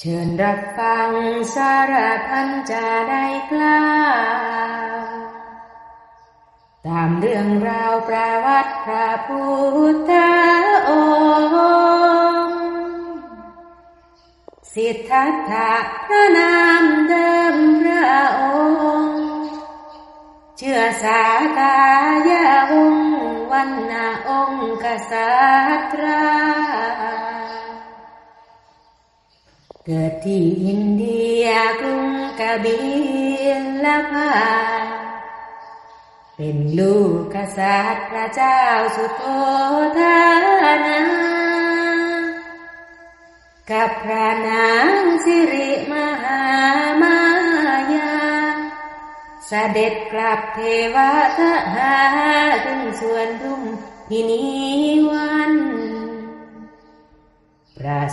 เชิญรับฟังสารพันจะได้กล้าตามเรื่องราวประวัติพระพุทธองค์สิทธัตถะพระนามเดิมพระองค์ เชื่อสากายาองวันนาองค์กษัตริย์ Gati hindi akong kabilangan Pinlo ka sa atlatsaw sutotana Kapra ng siri mahamaya Sadet detklap tewa sa ating suandong hiniwan Pras